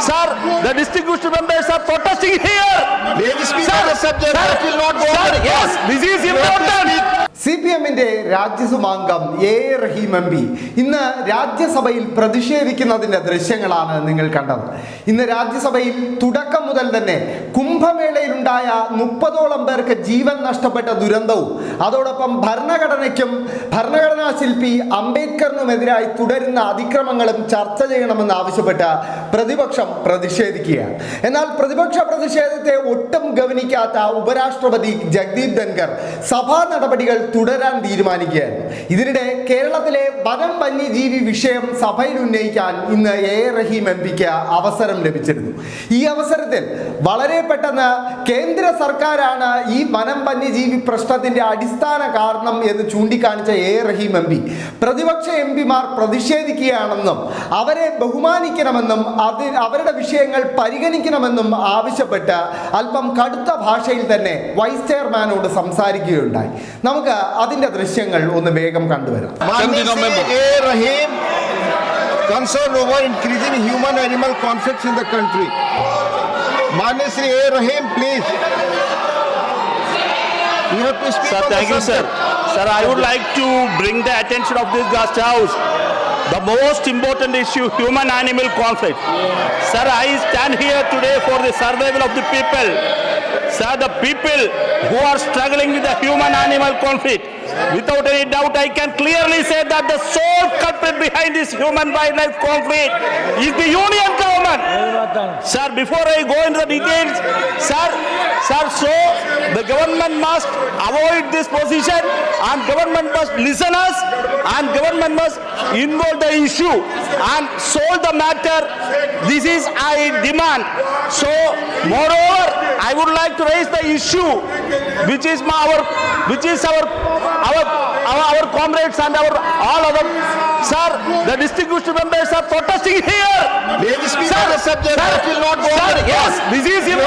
Sir, the distinguished members are protesting here. Sir, sir, sir, yes, this is important. C P എമ്മിന്റെ രാജ്യസഭാംഗം A Rahim M P. ഇന്ന് രാജ്യസഭയിൽ പ്രതിഷേധിക്കുന്നതിന്റെ ദൃശ്യങ്ങളാണ് നിങ്ങൾ കണ്ടത്. ഇന്ന് രാജ്യസഭയിൽ തുടക്കം മുതൽ തന്നെ കുംഭമേളയിലുണ്ടായ മുപ്പതോളം പേർക്ക് ജീവൻ നഷ്ടപ്പെട്ട ദുരന്തവും അതോടൊപ്പം ഭരണഘടനയ്ക്കും ഭരണഘടനാ ശില്പി അംബേദ്കറിനുമെതിരായി തുടരുന്ന അതിക്രമങ്ങളും ചർച്ച ചെയ്യണമെന്ന് ആവശ്യപ്പെട്ട് പ്രതിപക്ഷം പ്രതിഷേധിക്കുകയാണ്. എന്നാൽ പ്രതിപക്ഷ പ്രതിഷേധത്തെ ഒട്ടും ഗവനിക്കാത്ത ഉപരാഷ്ട്രപതി ജഗ്ദീപ് ധൻഖർ സഭാ നടപടികൾ തുടരാൻ തീരുമാനിക്കുകയായിരുന്നു. ഇതിനിടെ കേരളത്തിലെ വനം വന്യജീവി വിഷയം സഭയിൽ ഉന്നയിക്കാൻ ഇന്ന് എ റഹീം എം പിക്ക് അവസരം ലഭിച്ചിരുന്നു. ഈ അവസരത്തിൽ വളരെ പെട്ടെന്ന് കേന്ദ്ര സർക്കാരാണ് ഈ വനം വന്യജീവി പ്രശ്നത്തിന്റെ അടിസ്ഥാന കാരണം എന്ന് ചൂണ്ടിക്കാണിച്ച എ റഹീം എം പി. പ്രതിപക്ഷ എം പിമാർ പ്രതിഷേധിക്കുകയാണെന്നും അവരെ ബഹുമാനിക്കണമെന്നും അത് അവരുടെ വിഷയങ്ങൾ പരിഗണിക്കണമെന്നും ആവശ്യപ്പെട്ട് അല്പം കടുത്ത ഭാഷയിൽ തന്നെ വൈസ് ചെയർമാനോട് സംസാരിക്കുകയുണ്ടായി. നമുക്ക് അതിന്റെ ദൃശ്യങ്ങൾ ഒന്ന് വേഗം കണ്ടുവരാം over increasing human animal conflicts in the country Manya A. Rahim, please. Have to speak sir, thank you, sir. Sir, I would like to bring the attention of this guest house the most important issue, human-animal conflict. Sir, I stand here today for the survival of the people. Sir, the people who are struggling with the human-animal conflict. Without any doubt, I can clearly say that the sole behind this human-wildlife conflict is the union government. Sir, before I go into the details, sir, sir, so the government must avoid this position and government must listen us and government must involve the issue and solve the matter. This is I demand. So, moreover, I would like to raise the issue, which is my, our, which is our, our comrades and our all other. Sir, the distinguished members are protesting here. May we speak Sir, on the subject? sir, That will not go sir, yes, this is You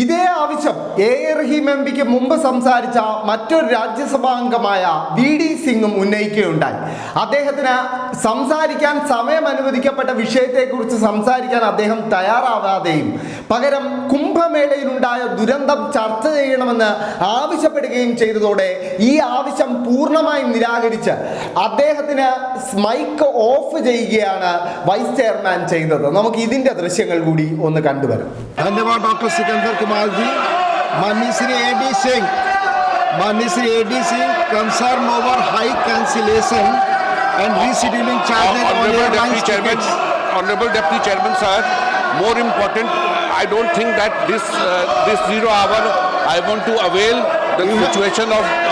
ഇതേ ആവശ്യം A A Rahim M പിക്ക് മുമ്പ് സംസാരിച്ച മറ്റൊരു രാജ്യസഭാംഗമായ V D സിംഗും ഉന്നയിക്കുകയുണ്ടായി. അദ്ദേഹത്തിന് സംസാരിക്കാൻ സമയം അനുവദിക്കപ്പെട്ട വിഷയത്തെക്കുറിച്ച് സംസാരിക്കാൻ അദ്ദേഹം തയ്യാറാവാതെയും പകരം കുംഭമേളയിലുണ്ടായ ദുരന്തം ചർച്ച ചെയ്യണമെന്ന് ആവശ്യപ്പെടുകയും ചെയ്തതോടെ ഈ ആവശ്യം പൂർണമായും നിരാകരിച്ച് അദ്ദേഹത്തിന് മൈക്ക് ഓഫ് ചെയ്യുകയാണ് വൈസ് ചെയർമാൻ ചെയ്തത്. നമുക്ക് ഇതിന്റെ ദൃശ്യങ്ങൾ കൂടി ഒന്ന് കണ്ടുവരാം. ഡോക്ടർ സിക്കന്ദർ कुमार जी माननीय श्री ए डी सिंह माननीय Shri A D Singh concern over high cancellation and rescheduling charges on Honorable Deputy airlines Chairman, tickets Honorable Deputy Chairman, sir, more important, I don't think that this uh, this zero hour, I want to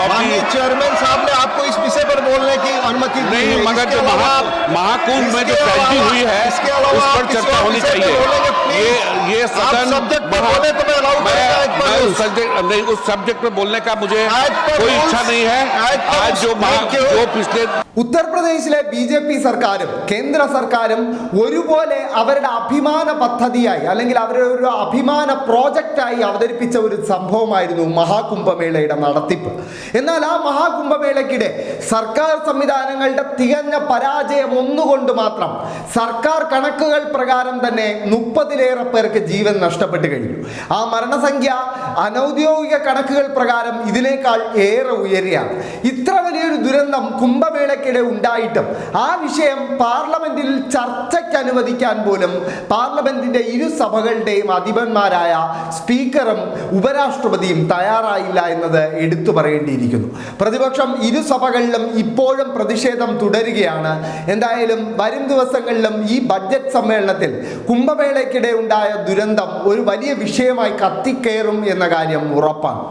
avail the situation of, of माननीय the chairman साहब ने आपको इस विषय पर बोलने की अनुमति दी नहीं है। मगर इसके जो अलावा महा आप- महाकुंभ में जो इसके ट्रेजेडी अलावा- हुई है इसके अलावा उस आप पर किसी चर्चा और होनी विषय पे चाहिए बोलेंगे, please। ये ये आप सदन subject पे महा- बोले तो मैं allow मैं करूंगा एक बार मैं उस- उस सब्जेक्ट नहीं उस सब्जेक्ट पे बोलने का मुझे आज पर कोई rules- इच्छा नहीं है आज पर आज जो महा thank you। जो पिछले ഉത്തർപ്രദേശിലെ ബി ജെ പി സർക്കാരും കേന്ദ്ര സർക്കാരും ഒരുപോലെ അവരുടെ അഭിമാന പദ്ധതിയായി അല്ലെങ്കിൽ അവരുടെ ഒരു അഭിമാന പ്രോജക്റ്റായി അവതരിപ്പിച്ച ഒരു സംഭവമായിരുന്നു മഹാകുംഭമേളയുടെ നടത്തിപ്പ് എന്നാൽ ആ മഹാകുംഭമേളയ്ക്കിടെ സർക്കാർ സംവിധാനങ്ങളുടെ തികഞ്ഞ പരാജയം ഒന്നുകൊണ്ട് മാത്രം സർക്കാർ കണക്കുകൾ പ്രകാരം തന്നെ മുപ്പതിലേറെ പേർക്ക് ജീവൻ നഷ്ടപ്പെട്ട് കഴിഞ്ഞു. ആ മരണസംഖ്യ അനൗദ്യോഗിക കണക്കുകൾ പ്രകാരം ഇതിനേക്കാൾ ഏറെ ഉയരുകയാണ്. ഇത്ര വലിയൊരു ദുരന്തം കുംഭമേളയ്ക്കിടെ ഉണ്ടായിട്ടും ആ വിഷയം പാർലമെന്റിൽ ചർച്ചയ്ക്ക് അനുവദിക്കാൻ പോലും പാർലമെന്റിന്റെ ഇരു സഭകളുടെയും അധിപന്മാരായ സ്പീക്കറും ഉപരാഷ്ട്രപതിയും തയ്യാറായില്ല എന്നത് എടുത്തു പറയേണ്ടിയിരിക്കുന്നു. പ്രതിപക്ഷം ഇരു സഭകളിലും ഇപ്പോഴും പ്രതിഷേധം തുടരുകയാണ്. എന്തായാലും വരും ദിവസങ്ങളിലും ഈ ബഡ്ജറ്റ് സമ്മേളനത്തിൽ കുംഭമേളയ്ക്കിടെ ഉണ്ടായ ദുരന്തം ഒരു വലിയ വിഷയമായി കത്തിക്കയറും എന്ന കാര്യം ഉറപ്പാണ്.